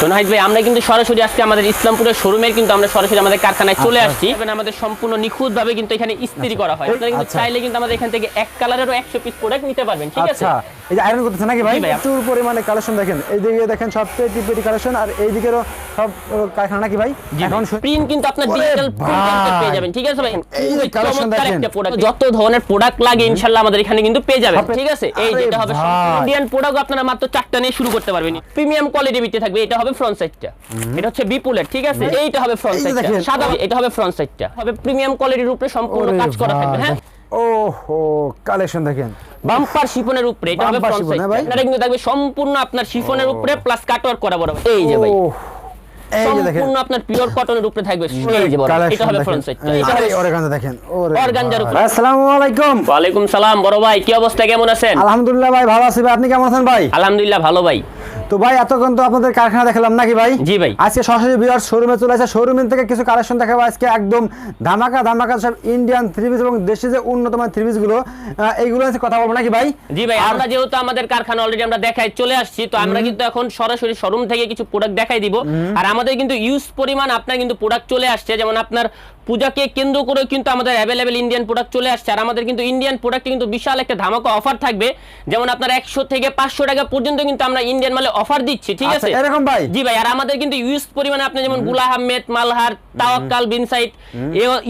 তো নাহিদ ভাই আমরা কিন্তু সরাসরি আজকে আমাদের ইসলামপুরের শোরুমের কিন্তু আমরা সরাসরি আমাদের কারখানায় চলে আচ্ছা। আসছি। এবং আমাদের সম্পূর্ণ নিখুঁত ভাবে কিন্তু এখানে ইস্ত্রি করা হয়। আপনারা কিন্তু আচ্ছা। চাইলে কিন্তু আমাদের এখান থেকে এক কালারেরও একশো পিস প্রোডাক্ট নিতে পারবেন। ঠিক আছে? আচ্ছা। এই যে আয়রন করতেছে নাকি ভাই? প্রচুর পরিমাণে কালেকশন দেখেন। এইদিকে দেখেন সব পেটি পেটি কালেকশন আর এইদিকেরও সব কারখানা নাকি ভাই? এখন প্রিন্ট কিন্তু আপনার ডিজিটাল ভাই। পেয়ে যাবেন। ঠিক আছে ভাই? এই যে চমৎকার দেখেন। যত ধরনের প্রোডাক্ট লাগে ইনশাআল্লাহ আমাদের এখানে কিন্তু পেয়ে যাবেন। ঠিক আছে? এই যেটা হবে ইন্ডিয়ান প্রোডাক্ট আপনারা মাত্র চারটা নিয়ে শুরু করতে পারবেন। প্রিমিয়াম কোয়ালিটি ভিত্তি থাকবে। এটা হবে ফ্রন্ট সাইডটা এটা হচ্ছে বিপুলের ঠিক আছে? এইটা হবে ফ্রন্ট সাইডটা সাদা এটা হবে ফ্রন্ট সাইডটা হবে প্রিমিয়াম কোয়ালিটির উপরে সম্পূর্ণ কাজ করা থাকবে হ্যাঁ? ওহো কালেকশন দেখেন। বাম্পার শিফনের উপরে এটা হবে ফ্রন্ট সাইড হ্যাঁ আপনারা কিন্তু থাকবে সম্পূর্ণ আপনার শিফনের উপরে প্লাস কাটওয়ার্ক করা বড় এই যে ভাই। ওহ, এই যে দেখেন। সম্পূর্ণ আপনার পিওর কটনের উপরে থাকবে এই যে বড় এটা হবে ফ্রন্ট সাইডটা এটা অর্গানজা দেখেন। অর্গানজার উপরে। আসসালামু আলাইকুম। ওয়ালাইকুম সালাম বড় ভাই কি অবস্থা কেমন আছেন? আলহামদুলিল্লাহ ভাই ভালো আছি ভাই। আপনি কেমন আছেন ভাই? আলহামদুলিল্লাহ ভালো ভাই। তো ভাই এতক্ষণ তো আপনাদের কারখানা দেখালাম নাকি ভাই? জি ভাই। আজকে সরাসরি বিরাট শোরুমে চলে আসে শোরুম থেকে কিছু কালেকশন দেখাবো। আজকে একদম ধামাকা ধামাকা সব ইন্ডিয়ান থ্রি পিস এবং দেশে যে উন্নত মানের থ্রি পিসগুলো এইগুলো আছে কথা বলব নাকি ভাই? জি ভাই আমরা যেহেতু আমাদের কারখানা অলরেডি আমরা দেখাই চলে আসছি তো আমরা কিন্তু এখন সরাসরি শোরুম থেকে কিছু প্রোডাক্ট দেখাই দিব। আর আমাদের কিন্তু ইউজ পরিমাণ আপনার কিন্তু প্রোডাক্ট চলে আসছে। যেমন আপনার পূজাকে কেন্দ্র করে কিন্তু আমাদের অ্যাভেলেবেল ইন্ডিয়ান প্রোডাক্ট চলে আসছে। আর আমাদের কিন্তু ইন্ডিয়ান প্রোডাক্টে কিন্তু বিশাল একটা ধামাকা অফার থাকবে। যেমন আপনার একশো থেকে পাঁচশো টাকা পর্যন্ত কিন্তু আমরা ইন্ডিয়ান মালে অফার দিচ্ছি ঠিক আচ্ছা, আছে? এরকম ভাই? জি ভাই আর আমাদের কিন্তু ইউজ পরিমাণে আপনি যেমনগুলা আহমেদ মালহার তাওয়াক্কাল বিনসাইট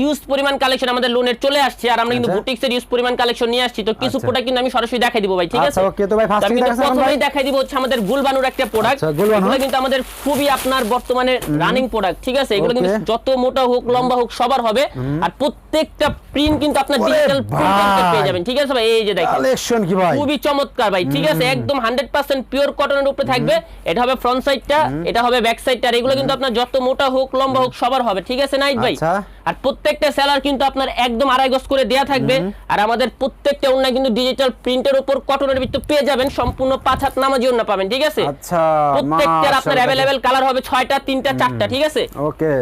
ইউজ পরিমাণ কালেকশন আমাদের লোনের চলে আসছে আর আমরা কিন্তু আচ্ছা। বুটিক্সের ইউজ পরিমাণ কালেকশন নিয়ে আসছি তো কিছু আচ্ছা। প্রোডাক্ট কিন্তু আমি সরাসরি দেখাই দিব ভাই ঠিক আছে? আচ্ছা, okay, তো ভাই কি কিন্তু প্রথমেই দেখাই দিব হচ্ছে আমাদের গুলবানুর একটা প্রোডাক্ট আচ্ছা, এগুলো কিন্তু আমাদের খুবই আপনার বর্তমানে রানিং প্রোডাক্ট ঠিক আছে? এগুলো কিন্তু যত মোটা হোক লম্বা হোক সবার হবে। আর প্রত্যেকটা প্রিন্ট কিন্তু আপনার ডিজিটাল ভাই। পেয়ে যাবেন ঠিক আছে ভাই? এই যে দেখেন। কালেকশন কি ভাই? খুবই চমৎকার ভাই ঠিক আছে? একদম হান্ড্রেড পার্সেন্ট পিওর কটনের উপরে থাকবে। এটা হবে ফ্রন্ট সাইডটা এটা হবে ব্যাক সাইডটা আর এগুলো কিন্তু আপনার যত মোটা হোক লম্বা হোক সবার হবে। ঠিক আছে নাইট ভাই? আচ্ছা। আর প্রত্যেকটা সেলার কিন্তু আপনার একদম আড়াই গজ করে দেয়া থাকবে। আর আমাদের প্রত্যেকটা অন্য কিন্তু ডিজিটাল প্রিন্টের উপর কটনের ভিতর পেয়ে যাবেন। সম্পূর্ণ পাঁচ হাত নামাজি অন্য পাবেন ঠিক আছে? আচ্ছা প্রত্যেকটার আপনার। অ্যাভেলেবেল কালার হবে ছয়টা তিনটা চারটা ঠিক আছে? ওকে।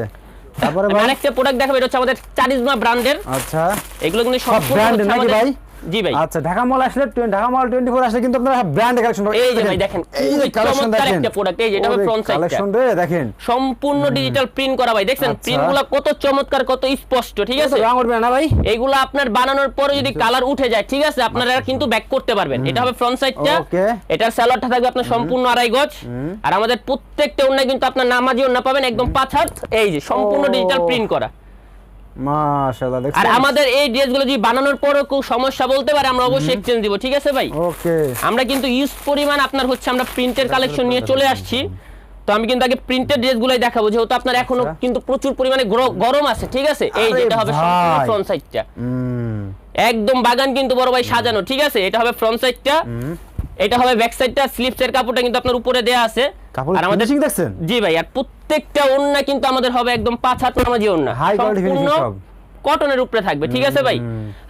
তারপরে ভাই? আরেকটা প্রোডাক্ট দেখাবো এটা হচ্ছে আমাদের চারিজমা ব্র্যান্ডের আচ্ছা। এগুলো কিন্তু সব ব্র্যান্ড নাকি ভাই? জি ভাই। আচ্ছা ঢাকা মল আসলে ঢাকা মল 24 আসলে কিন্তু আপনারা ব্র্যান্ড কালেকশন এই যে ভাই দেখেন, এই যে কালেকশন দেখেন। একটা product, এই যে এটা হবে front কালেকশন রে দেখেন। সম্পূর্ণ ডিজিটাল প্রিন্ট করা ভাই দেখছেন? আচ্ছা। প্রিন্টগুলা কত চমৎকার কত স্পষ্ট ঠিক আছে? রং উঠবে না ভাই? এইগুলো আপনার বানানোর পরে যদি কালার উঠে যায় ঠিক আছে? আপনারা কিন্তু ব্যাক করতে পারবেন। এটা হবে ফ্রন্ট সাইডটা. এটার স্যালাডটা থাকবে আপনার সম্পূর্ণ আড়াই গজ। আর আমাদের প্রত্যেকটা অন্য কিন্তু আপনার নামাজি অন্য পাবেন একদম পাঁচ হাত। এই যে সম্পূর্ণ ডিজিটাল প্রিন্ট করা। মাশাআল্লাহ আর আমাদের এই ড্রেসগুলো যদি বানানোর পরেও কেউ সমস্যা বলতে পারে আমরা অবশ্যই এক্সচেঞ্জ দিব ঠিক আছে ভাই? ওকে। আমরা কিন্তু ইউজ পরিমাণ আপনার হচ্ছে আমরা প্রিন্টের কালেকশন নিয়ে চলে আসছি। তো আমি কিন্তু আগে প্রিন্টেড ড্রেসগুলোই দেখাবো যেহেতু আপনার এখনও আচ্ছা। কিন্তু প্রচুর পরিমাণে গরম আছে ঠিক আছে? এই যেটা হবে। ফ্রন্ট সাইডটা হুম। একদম বাগান কিন্তু বড় ভাই সাজানো ঠিক আছে? এটা হবে ফ্রন্ট সাইডটা এটা হবে ব্যাক সাইডটা স্লিপসের কাপড়টা কিন্তু আপনার উপরে দেয়া আছে। আর আমাদের ফিনিশিং দেখছেন? জি ভাই আর প্রত্যেকটা ওন্না কিন্তু আমাদের হবে একদম পাঁচ হাত নামাজি ওন্না High quality finishing সব। কটনের উপরে থাকবে ঠিক আছে ভাই?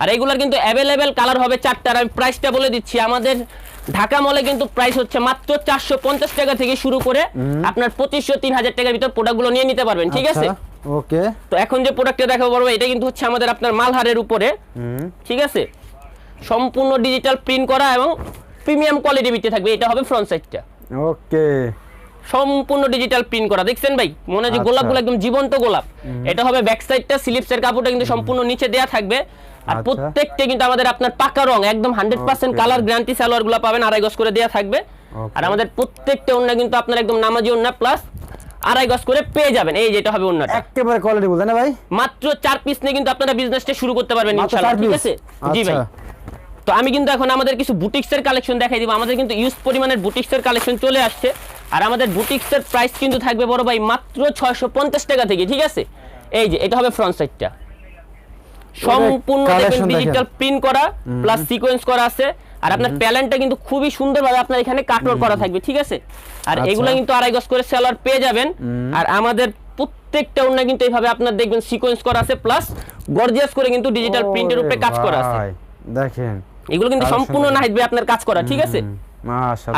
আর এগুলার কিন্তু অ্যাভেলেবেল কালার হবে চারটা। আর আমি প্রাইসটা বলে দিচ্ছি আমাদের ঢাকা মলে কিন্তু প্রাইস হচ্ছে মাত্র চারশো পঞ্চাশ টাকা থেকে শুরু করে আপনার পঁচিশশো তিন হাজার টাকার ভিতর প্রোডাক্টগুলো নিয়ে নিতে পারবেন ঠিক আছে? ওকে তো এখন যে প্রোডাক্টটা দেখাবো বলব এটা কিন্তু হচ্ছে আমাদের আপনার মালহারের উপরে ঠিক আছে? সম্পূর্ণ ডিজিটাল প্রিন্ট করা এবং প্রিমিয়াম কোয়ালিটি ভিত্তি থাকবে এটা হবে ফ্রন্ট সাইডটা ওকে সম্পূর্ণ ডিজিটাল প্রিন্ট করা। দেখছেন ভাই? মনে হয় আচ্ছা। গোলাপগুলো একদম জীবন্ত গোলাপ। এটা হবে ব্যাক সাইডটা স্লিপসের কাপড়টা কিন্তু সম্পূর্ণ নিচে দেয়া থাকবে। আর আচ্ছা। প্রত্যেকটা কিন্তু আমাদের আপনার পাকা রং একদম hundred percent Okay. Colour guarantee সালোয়ারগুলো পাবেন আড়াই গজ করে দেয়া থাকবে। আর আমাদের প্রত্যেকটা ওন্না কিন্তু আপনার একদম নামাজি ওন্না প্লাস আড়াই গজ করে পেয়ে যাবেন। এই যেটা হবে ওন্নাটা একেবারে কোয়ালিটি বলতে না ভাই? মাত্র চার পিস নিয়ে কিন্তু আপনারা বিজনেসটা শুরু করতে পারবেন ইনশাআল্লাহ ঠিক আছে? জি ভাই। আচ্ছা। তো আমি কিন্তু এখন আমাদের কিছু বুটিক্সের কালেকশন দেখাই দিব। আমাদের কিন্তু ইউজ পরিমাণের বুটিক্সের কালেকশন চলে আসছে। আর আমাদের বুটিক্সের প্রাইস কিন্তু থাকবে বড় ভাই মাত্র ছয়শো পঞ্চাশ টাকা থেকে ঠিক আছে? এই যে এটা হবে ফ্রন্ট সাইডটা সম্পূর্ণ দেখবেন ডিজিটাল প্রিন্ট করা প্লাস সিকোয়েন্স করা আছে। আর আপনার প্যালেনটা কিন্তু খুবই সুন্দরভাবে আপনার এখানে কাটওয়ার্ক করা থাকবে ঠিক আছে? আর আচ্ছা। এগুলো কিন্তু আড়াই গজ করে সেলার পেয়ে যাবেন। আর আমাদের প্রত্যেকটা অন্য কিন্তু এইভাবে আপনার দেখবেন সিকোয়েন্স করা আছে প্লাস গর্জিয়াস করে কিন্তু ডিজিটাল প্রিন্টের উপরে কাজ করা আছে। দেখেন। এগুলো কিন্তু সম্পূর্ণ। নাহিদ ভাই আপনার কাজ করা ঠিক আছে?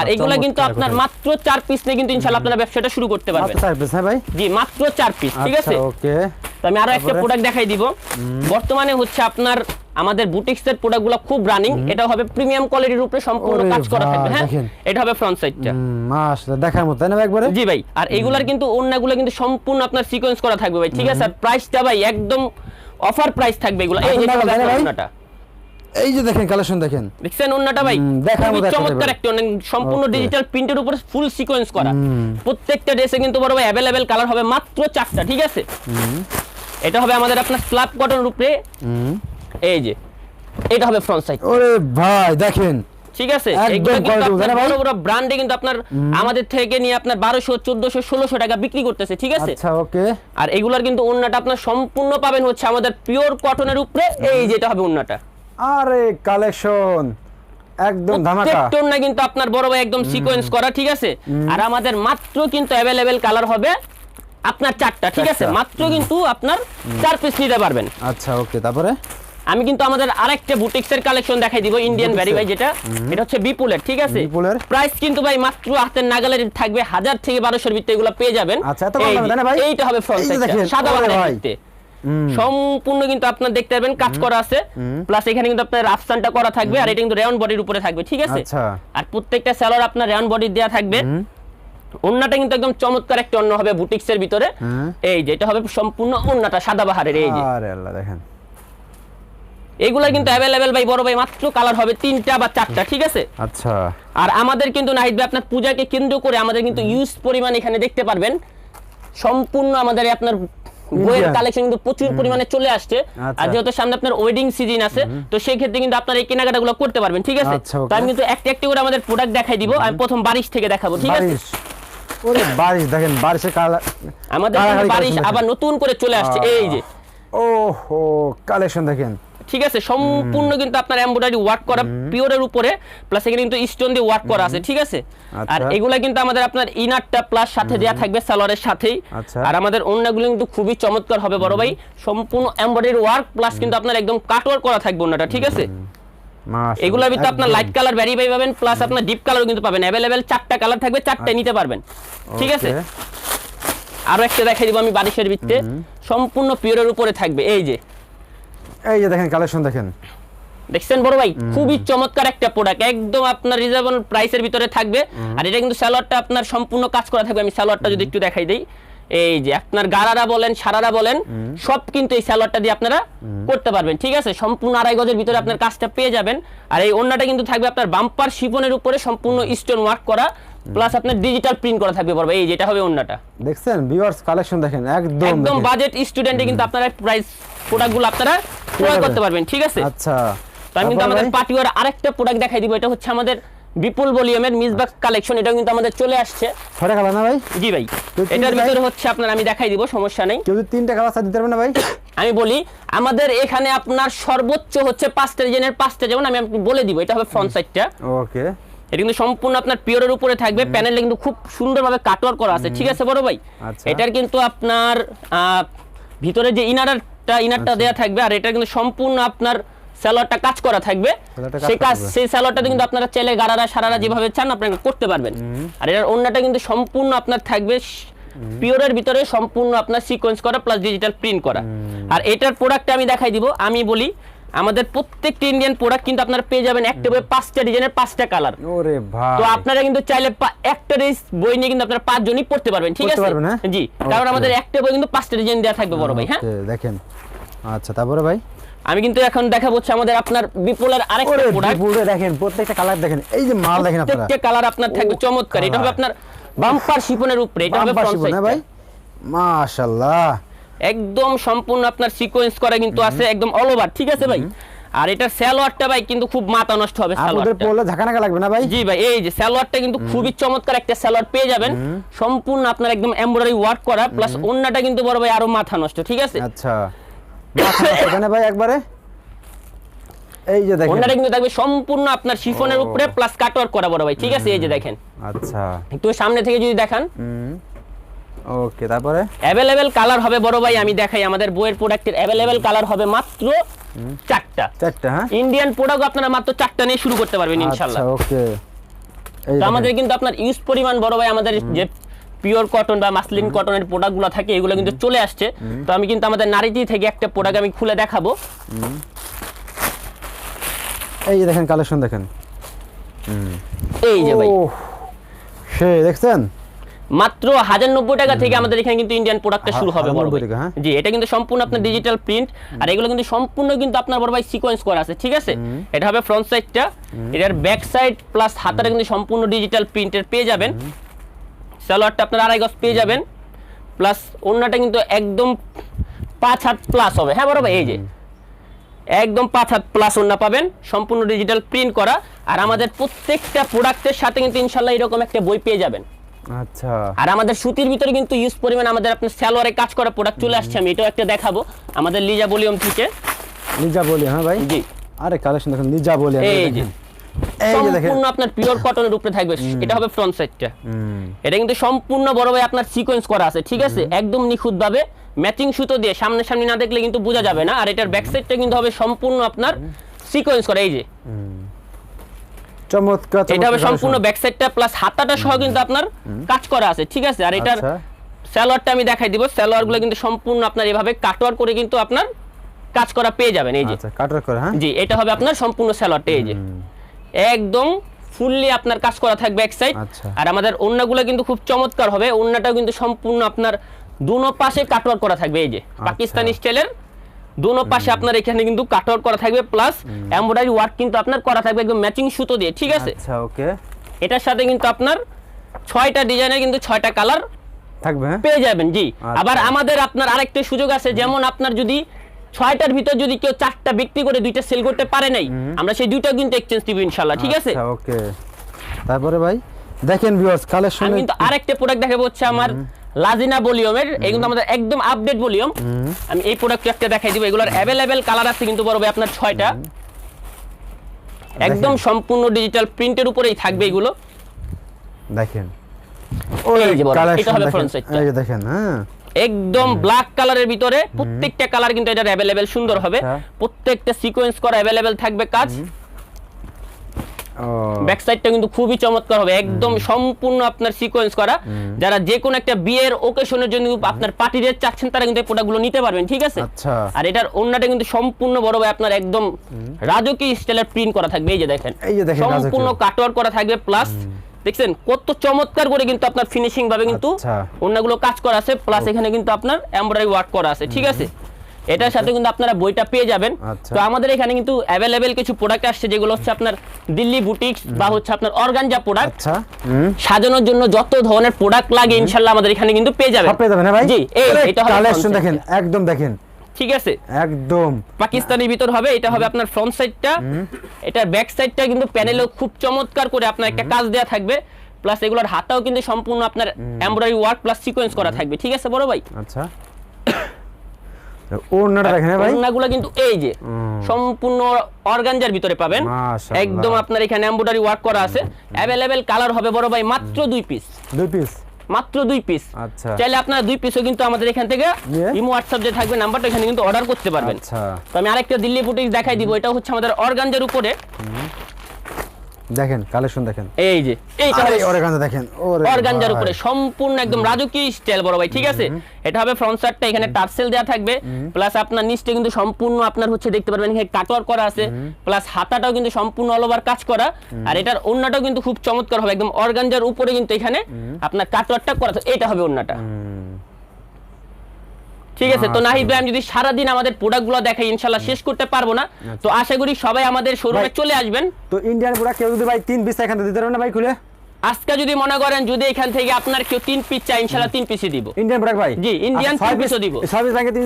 আর এগুলো কিন্তু আপনার কথা। মাত্র চার পিস নিয়ে কিন্তু ইনশাআল্লাহ আপনারা ব্যবসাটা শুরু করতে পারবেন। মাত্র চার piece, হ্যাঁ ভাই? জি মাত্র চার পিস ঠিক আছে? আচ্ছা ওকে। তো আমি আরও একটা প্রোডাক্ট দেখাই দিব। বর্তমানে হচ্ছে আপনার আমাদের বুটিক্সের প্রোডাক্টগুলো খুব রানিং এটা হবে প্রিমিয়াম কোয়ালিটির উপরে সম্পূর্ণ কাজ করা থাকবে হ্যাঁ? এটা হবে ফ্রন্ট সাইডটা মাশাআল্লাহ দেখার মতো না একবারে? জি ভাই আর এগুলার কিন্তু অন্যগুলো কিন্তু সম্পূর্ণ আপনার সিকোয়েন্স করা থাকবে ভাই ঠিক আছে? আর প্রাইসটা ভাই একদম অফার প্রাইস থাকবে এগুলো। এই? ওন্নাটা এই যে দেখেন কালেকশন দেখেন। দেখছেন ওন্নাটা ভাই? দেখার মতো চমৎকার। একটা অনেক সম্পূর্ণ ডিজিটাল প্রিন্টের উপরে ফুল সিকোয়েন্স করা। প্রত্যেকটা ড্রেসে কিন্তু বড় ভাই অ্যাভেলেবেল কালার হবে মাত্র চারটা ঠিক আছে? এটা হবে আমাদের আপনার স্ল্যাব কটন উপরে এই যে এটা হবে ফ্রন্ট সাইড ওরে ভাই দেখেন। ঠিক আছে? বড় বড় ব্র্যান্ডে কিন্তু আপনার আমাদের থেকে নিয়ে আপনার বারোশো চোদ্দশো ষোলোশো টাকা বিক্রি করতেছে ঠিক আছে? আচ্ছা ওকে। আর এগুলার কিন্তু ওন্নাটা আপনার সম্পূর্ণ পাবেন হচ্ছে আমাদের পিওর কটনের উপরে। এই যেটা হবে ওন্নাটা আরে কালেকশন একদম ধামাকা। কিন্তু আপনার বড় ভাই একদম সিকোয়েন্স করা ঠিক আছে? আর আমাদের মাত্র কিন্তু অ্যাভেলেবেল কালার হবে আপনার চারটা ঠিক আছে? মাত্র কিন্তু আপনার চার পিস নিতে পারবেন। আচ্ছা ওকে তারপরে? আমি কিন্তু আমাদের আরেকটা বুটিক্সের কালেকশন দেখাই দিব ইন্ডিয়ান ভ্যারি ভাই যেটা। এটা হচ্ছে বিপুলের ঠিক আছে? বিপুলের? প্রাইস কিন্তু ভাই মাত্র হাতের নাগালের থাকবে হাজার থেকে বারোশোর ভিতরে এগুলো পেয়ে যাবেন। আচ্ছা, এত কম দামে, না ভাই? এইটা হবে ফ্রন্ট সাদা সম্পূর্ণ কিন্তু আপনার দেখতে পারবেন কাজ করা আছে। প্লাস এখানে কিন্তু আপনার রাফসানটা করা থাকবে আর এটা কিন্তু রেয়ন বডির উপরে থাকবে ঠিক আছে? আচ্ছা। আর প্রত্যেকটা স্যালোর আপনার রেয়ন বডি দেওয়া থাকবে। ওন্নাটা কিন্তু একদম চমৎকার একটা অন্য হবে বুটিক্সের ভিতরে। এই যে এটা হবে সম্পূর্ণ ওন্নাটা সাদা বাহারের এই যে। আরে আল্লাহ দেখেন। এগুলা কিন্তু অ্যাভেলেবেল ভাই বড় ভাই মাত্র কালার হবে তিনটা বা চারটা ঠিক আছে? আচ্ছা। আর আমাদের কিন্তু নাহিদ ভাই আপনার পূজাকে কেন্দ্র করে আমাদের কিন্তু ইউজ পরিমাণ এখানে দেখতে পারবেন। সম্পূর্ণ আমাদের আপনার বইয়ের। কালেকশন কিন্তু প্রচুর পরিমাণে চলে আসছে। আচ্ছা। আর যেহেতু সামনে আপনার ওয়েডিং সিজন আছে তো সেই ক্ষেত্রে কিন্তু আপনার এই কেনাকাটাগুলো করতে পারবেন ঠিক আছে? আচ্ছা, তো আমি কিন্তু একটা একটা করে আমাদের প্রোডাক্ট দেখাই দিব আমি প্রথম বারিশ থেকে দেখাবো ঠিক আছে? ওরে বারিশ দেখেন বারিশের কালার আমাদের বারিশ আবার নতুন করে চলে আসছে এই যে। ওহো কালেকশন দেখেন। ঠিক আছে? সম্পূর্ণ কিন্তু আপনার এমব্রয়ডারি ওয়ার্ক করা পিওরের উপরে প্লাস এখানে কিন্তু স্টোন দিয়ে ওয়ার্ক করা আছে ঠিক আছে? আচ্ছা। আর এগুলা কিন্তু আমাদের আপনার ইনারটা প্লাস সাথে দেয়া থাকবে সালোয়ারের সাথেই। আচ্ছা। আর আমাদের অন্যগুলো কিন্তু খুবই চমৎকার হবে বড় ভাই। সম্পূর্ণ এমব্রয়ডারি ওয়ার্ক প্লাস কিন্তু আপনার একদম কাটওয়ার্ক করা থাকবে অন্যটা ঠিক আছে? এগুলোর ভিতরে আপনার লাইট কালার ভ্যারি ভাই পাবেন প্লাস আপনার ডিপ কালারও কিন্তু পাবেন। অ্যাভেলেবেল চারটা কালার থাকবে চারটে নিতে পারবেন ঠিক আছে? আরও একটা দেখাই দিব আমি বারিশের ভিত্তে সম্পূর্ণ পিওরের উপরে থাকবে এই যে। এই যে দেখেন কালেকশন দেখেন। দেখছেন বড় ভাই? খুবই চমৎকার একটা প্রোডাক্ট একদম আপনার রিজনেবল প্রাইসের ভিতরে থাকবে। আর এটা কিন্তু স্যালোয়ারটা আপনার সম্পূর্ণ কাজ করা থাকবে। আমি স্যালোয়ারটা যদি একটু দেখাই দেই। এই যে আপনার গারারা বলেন সারারা বলেন সব কিন্তু এই স্যালোয়ারটা দিয়ে আপনারা করতে পারবেন ঠিক আছে? সম্পূর্ণ আড়াই গজের ভিতরে আপনার কাজটা পেয়ে যাবেন। আর এই ওন্নাটা কিন্তু থাকবে আপনার বাম্পার শিপনের উপরে সম্পূর্ণ স্টোন ওয়ার্ক করা প্লাস আপনার ডিজিটাল প্রিন্ট করা থাকবে বড় ভাই। এই যেটা হবে ওন্নাটা দেখছেন ভিউয়ার্স কালেকশন দেখেন একদম একদম বাজেট স্টুডেন্টে কিন্তু আপনারা প্রাইস প্রোডাক্টগুলো আপনারা ক্রয় করতে পারবেন ঠিক আছে? আচ্ছা। তো আমি কিন্তু আমাদের? পার্টিওয়ার আরেকটা প্রোডাক্ট দেখাই দিব এটা হচ্ছে আমাদের বিপুল ভলিউমের মিসবাক কালেকশন এটাও কিন্তু আমাদের চলে আসছে। ছয়টা কালার না ভাই? জি ভাই এটার? ভিতরে হচ্ছে আপনার আমি দেখাই দিব সমস্যা নেই। কেউ যদি তিনটা কালার দিতে পারবে না ভাই? আমি বলি আমাদের এখানে আপনার সর্বোচ্চ হচ্ছে পাঁচটা ডিজাইনের পাঁচটা যেমন আমি আপনাকে বলে দিব এটা হবে ফ্রন্ট সাইডটা ওকে। এটা কিন্তু সম্পূর্ণ আপনার পিওরের উপরে থাকবে প্যানেলে কিন্তু খুব সুন্দরভাবে কাটওয়ার করা আছে ঠিক আছে বড় ভাই? আচ্ছা। এটার কিন্তু আপনার আহ, ভিতরে যে ইনারটা ইনারটা আচ্ছা। দেয়া থাকবে আর এটা কিন্তু সম্পূর্ণ আপনার স্যালোয়ারটা কাজ করা থাকবে। সেই কাজ সেই স্যালোয়ারটাতে কিন্তু আপনারা চাইলে গারারা সারারা যেভাবে চান আপনারা করতে পারবেন। আর এটার অন্যটা কিন্তু সম্পূর্ণ আপনার থাকবে পিওরের ভিতরে সম্পূর্ণ আপনার সিকোয়েন্স করা প্লাস ডিজিটাল প্রিন্ট করা। আর এটার প্রোডাক্টটা আমি দেখাই দিব। আমি বলি আমাদের প্রত্যেকটা ইন্ডিয়ান প্রোডাক্ট কিন্তু আপনারা পেয়ে যাবেন একটা বই পাঁচটা ডিজাইনের পাঁচটা কালার ওরে ভাই। তো আপনারা কিন্তু চাইলে একটা রেস বই নিয়ে কিন্তু আপনারা পাঁচজনই পড়তে পারবেন ঠিক আছে? হ্যাঁ? জি কারণ আমাদের একটা বই কিন্তু পাঁচটা ডিজাইন দেওয়া থাকবে বড় ভাই হ্যাঁ? দেখেন। আচ্ছা তারপরে ভাই? আমি কিন্তু এখন দেখাবো হচ্ছে আমাদের আপনার বিপুলের আরেকটা প্রোডাক্ট বিপুলে দেখেন প্রত্যেকটা কালার দেখেন এই যে মাল দেখেন আপনারা। প্রত্যেকটা কালার আপনার থাকবে চমৎকার এটা হবে আপনার বাম্পার শিপনের উপরে এটা হবে ফ্রন্ট হ্যাঁ ভাই? মাশাআল্লাহ একদম সম্পূর্ণ আপনার সিকোয়েন্স করা কিন্তু আছে একদম অল ওভার ঠিক আছে ভাই? আর এটা সালোয়ারটা ভাই কিন্তু খুব মাথা নষ্ট হবে আপনাদের পড়লে ঝাঁকানাকা লাগবে না ভাই? জি ভাই এই যে সালোয়ারটা কিন্তু খুবই চমৎকার একটা সালোয়ার পেয়ে যাবেন। সম্পূর্ণ আপনার একদম এমব্রয়ডারি ওয়ার্ক করা প্লাস অন্যটা কিন্তু বড় ভাই আরও মাথা নষ্ট ঠিক আছে? আচ্ছা। নষ্ট, ভাই একবারে? এই যে দেখেন। অন্যটা কিন্তু থাকবে সম্পূর্ণ আপনার শিফনের উপরে প্লাস কাটওয়ার্ক করা বড় ভাই ঠিক আছে? এই যে দেখেন। আচ্ছা। একটু সামনে থেকে যদি দেখান। ওকে তারপরে? অ্যাভেলেবেল কালার হবে বড় ভাই আমি দেখাই। আমাদের বইয়ের প্রোডাক্টের অ্যাভেলেবেল কালার হবে মাত্র চারটা। চারটা হ্যাঁ? ইন্ডিয়ান প্রোডাক্ট আপনারা মাত্র চারটা নিয়ে শুরু করতে পারবেন আচ্ছা ওকে এই তো আমাদের কিন্তু আপনার ইউজ পরিমাণ বড় ভাই আমাদের যে পিওর কটন বা মাসলিন কটনের প্রোডাক্টগুলো থাকে এগুলো কিন্তু চলে আসছে। তো আমি কিন্তু আমাদের নারীটি থেকে একটা প্রোডাক্ট আমি খুলে দেখাবো। এই যে দেখেন কালেকশন দেখেন। এই যে ভাই। সে দেখছেন? মাত্র হাজার নব্বই টাকা থেকে আমাদের এখানে কিন্তু ইন্ডিয়ান প্রোডাক্টটা শুরু হবে। হ্যাঁ? জি এটা কিন্তু সম্পূর্ণ আপনার ডিজিটাল প্রিন্ট আর এগুলো কিন্তু সম্পূর্ণ কিন্তু আপনার বড় ভাই সিকোয়েন্স করা আছে ঠিক আছে? এটা হবে ফ্রন্ট সাইডটা এটার ব্যাক সাইড প্লাস হাতাটা কিন্তু সম্পূর্ণ ডিজিটাল প্রিন্টের পেয়ে যাবেন। সালোয়ারটা আপনার আড়াই গজ পেয়ে যাবেন। প্লাস অন্যটা কিন্তু একদম পাঁচ হাত প্লাস হবে। হ্যাঁ বড় ভাই এই যে। একদম পাঁচ হাত প্লাস ওন্না পাবেন সম্পূর্ণ ডিজিটাল প্রিন্ট করা। আর আমাদের প্রত্যেকটা প্রোডাক্টের সাথে কিন্তু ইনশাল্লাহ এরকম একটা বই পেয়ে যাবেন। আচ্ছা। আর আমাদের সুতির ভিতরে কিন্তু ইউজ পরিমাণ আমাদের আপনার সালোয়ারে কাজ করা প্রোডাক্ট চলে আসছে আমি এটাও একটা দেখাবো। আমাদের লিজা ভলিউম থেকে। নিজা বলি হ্যাঁ ভাই? জি। আরে কালেকশন দেখেন নিজা বলি এই দেখেন। সম্পূর্ণ আপনার পিওর কটনের উপরে থাকবে। এটা হবে ফ্রন্ট সাইডটা এটা কিন্তু সম্পূর্ণ বড় ভাই আপনার সিকোয়েন্স করা আছে ঠিক আছে? একদম নিখুঁত ভাবে ম্যাচিং সুতো দিয়ে সামনে সামনে না দেখলে কিন্তু বোঝা যাবে না। আর এটার ব্যাক সাইডটা কিন্তু হবে সম্পূর্ণ আপনার সিকোয়েন্স করা এই যে। চমৎকার এটা হবে সম্পূর্ণ ব্যাক সাইডটা প্লাস হাতাটা সহ কিন্তু আপনার কাজ করা আছে ঠিক আছে? আর এটার আচ্ছা, সালোয়ারটা আমি দেখাই দিব। সালোয়ারগুলো কিন্তু সম্পূর্ণ আপনার এভাবে কাটওয়ার করে কিন্তু আপনার কাজ করা পেয়ে যাবেন এই যে। আচ্ছা হ্যাঁ? জি এটা হবে আপনার সম্পূর্ণ সালোয়ারটা এই যে। একদম ফুললি আপনার কাজ করা থাকবে এক সাইড আচ্ছা। আর আমাদের ওন্নাগুলো কিন্তু খুব চমৎকার হবে। ওন্নাটাও কিন্তু সম্পূর্ণ আপনার দুনো পাশে কাটওয়ার করা থাকবে এই যে। পাকিস্তানি স্টাইলের দুনো পাশে আপনার এখানে কিন্তু কাটওয়ার করা থাকবে প্লাস এমব্রয়ডারি ওয়ার্ক কিন্তু আপনার করা থাকবে একদম ম্যাচিং সুতো দিয়ে ঠিক আছে? আচ্ছা ওকে। এটার সাথে কিন্তু আপনার ছয়টা ডিজাইনের কিন্তু ছয়টা কালার থাকবে হ্যাঁ? পেয়ে যাবেন জি। আচ্ছা। আবার আমাদের আপনার আরেকটা সুযোগ আছে যেমন আপনার যদি ছয়টার ভিতর যদি কেউ চারটা বিক্রি করে দুইটা সেল করতে পারে নাই আমরা সেই দুইটা কিন্তু এক্সচেঞ্জ দিব ইনশাল্লাহ ঠিক আছে? আচ্ছা ওকে। তারপরে ভাই দেখেন ভিউয়ার্স কালেকশন আমি কিন্তু আরেকটা প্রোডাক্ট দেখাবো হচ্ছে আমার লাজিনা ভলিউমের এই কিন্তু আমাদের একদম আপডেট ভলিউম। আমি এই প্রোডাক্টটা একটা দেখাই দিব এগুলোর অ্যাভেলেবেল কালার আছে কিন্তু বড় ভাই আপনার ছয়টা। একদম সম্পূর্ণ ডিজিটাল প্রিন্টের উপরেই থাকবে এগুলো। দেখেন। এটা হবে দেখেন। front এই দেখেন হ্যাঁ। একদম ব্ল্যাক কালারের ভিতরে প্রত্যেকটা কালার কিন্তু এটার অ্যাভেলেবেল সুন্দর হবে। আচ্ছা। প্রত্যেকটা সিকোয়েন্স করা অ্যাভেলেবেল থাকবে কাজ। ব্যাক সাইডটা কিন্তু খুবই চমৎকার হবে। একদম সম্পূর্ণ আপনার সিকোয়েন্স করা। যারা যে কোনো একটা বিয়ের ওকেশনের জন্য আপনার পার্টি রেট চাচ্ছেন তারা কিন্তু এই প্রোডাক্টগুলো নিতে পারবেন ঠিক আছে? আচ্ছা। আর এটার কিন্তু সম্পূর্ণ বড় ভাই আপনার একদম রাজকীয় স্টাইলের প্রিন্ট করা থাকবে। এই যে দেখেন। সম্পূর্ণ। কাটওয়ার করা থাকবে প্লাস দেখছেন কত চমৎকার করে কিন্তু আপনার ফিনিশিং ভাবে কিন্তু আচ্ছা। অন্যগুলো কাজ করা আছে প্লাস এখানে কিন্তু আপনার এমব্রয়ডারি ওয়ার্ক করা আছে ঠিক আছে? এটার সাথে কিন্তু আপনারা বইটা পেয়ে যাবেন। আচ্ছা। তো আমাদের এখানে কিন্তু অ্যাভেলেবেল কিছু প্রোডাক্ট আসছে যেগুলো হচ্ছে আপনার দিল্লি বুটিক্স বা হচ্ছে আপনার অর্গানজা প্রোডাক্ট আচ্ছা সাজানোর জন্য যত ধরনের প্রোডাক্ট লাগে ইনশাল্লাহ আমাদের এখানে কিন্তু পেয়ে যাবেন। পেয়ে যাবেন হ্যাঁ ভাই? জি এই এটা কালেকশন দেখেন একদম দেখেন। ঠিক আছে। একদম। পাকিস্তানের ভিতর হবে এটা হবে আপনার ফ্রন্ট সাইডটা এটার ব্যাক সাইডটা কিন্তু প্যানেলও খুব চমৎকার করে আপনার একটা কাজ দেওয়া থাকবে। প্লাস এগুলোর হাতাও কিন্তু সম্পূর্ণ আপনার এমব্রয়ডারি ওয়ার্ক প্লাস সিকোয়েন্স করা থাকবে। ঠিক আছে বড় ভাই? আচ্ছা। ওড়নাটা দেখেন ভাই। ওড়নাগুলো কিন্তু এই যে সম্পূর্ণ অর্গানজার ভিতরে পাবেন। একদম আপনার এখানে এমব্রয়ডারি ওয়ার্ক করা আছে। কালার হবে বড় ভাই মাত্র দুই পিস দুই পিস মাত্র দুই পিস আচ্ছা। চাইলে আপনারা দুই পিসও কিন্তু আমাদের এখান থেকে? ইমো হোয়াটসঅ্যাপ যে থাকবে নাম্বারটা এখানে কিন্তু অর্ডার করতে পারবেন। আচ্ছা। তো আমি আরেকটা দিল্লি বুটিক দেখাই দিব এটা হচ্ছে আমাদের অর্গানজার উপরে। দেখেন কালেকশন দেখেন। এই যে এইটা হবে অর্গানজা দেখেন ওরে অর্গানজার। উপরে সম্পূর্ণ একদম রাজকীয় স্টাইল বড় ভাই ঠিক আছে? এটা হবে ফ্রন্ট সাইডটা এখানে টার্সেল দেওয়া থাকবে। প্লাস আপনার নিচটা কিন্তু সম্পূর্ণ আপনার হচ্ছে দেখতে পারবেন এখানে কাটওয়ার করা আছে। প্লাস হাতাটাও কিন্তু সম্পূর্ণ অল ওভার কাজ করা। আর এটার ওন্নাটাও কিন্তু খুব চমৎকার হবে একদম অর্গানজার উপরে কিন্তু এখানে আপনার কাটওয়ারটা করা আছে। এটা হবে ওন্নাটা। ঠিক আছে? তো নাহিদ ভাই আমি যদি সারাদিন আমাদের প্রোডাক্টগুলো দেখাই ইনশাল্লাহ শেষ করতে পারব না। তো আশা করি সবাই আমাদের শোরুমে চলে আসবেন। তো ইন্ডিয়ান প্রোডাক্ট কেউ যদি ভাই তিন পিস এখান থেকে দিতে পারবেন না ভাই খুলে? আজকে যদি মনে করেন যদি এখান থেকে আপনার কেউ তিন পিস চাই ইনশাল্লাহ তিন পিসই দিব। ইন্ডিয়ান প্রোডাক্ট ভাই? জি, Indian আচ্ছা, তিন piece-ও দিব। পিস আগে তিন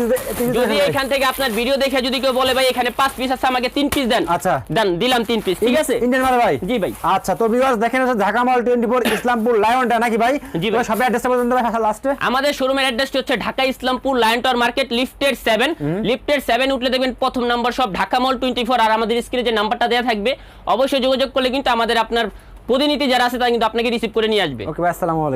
যদি এখান থেকে আপনার ভিডিও দেখে যদি কেউ বলে ভাই এখানে পাঁচ পিস আছে আমাকে তিন পিস দেন। আচ্ছা। দেন দিলাম তিন পিস ঠিক আছে? ইন্ডিয়ান মাল ভাই? জি ভাই। আচ্ছা তো ভিউয়ার্স দেখেন হচ্ছে ঢাকা মল 24 ইসলামপুর লায়নটা নাকি ভাই? জি ভাই। সবাই অ্যাড্রেসটা বলুন ভাই লাস্টে আমাদের শোরুমের অ্যাড্রেসটি হচ্ছে Dhaka Islampur lion tower market লিফটের সেভেন লিফটের সেভেন উঠলে দেখবেন প্রথম নাম্বার সব ঢাকা মল টোয়েন্টি ফোর আর আমাদের স্ক্রিনে যে নাম্বারটা দেওয়া থাকবে অবশ্যই যোগাযোগ করলে কিন্তু আমাদের আপনার প্রতিনিধি যারা আছে তারা কিন্তু আপনাকে রিসিভ করে নিয়ে আসবে। ওকে আসসালামু আলাইকুম।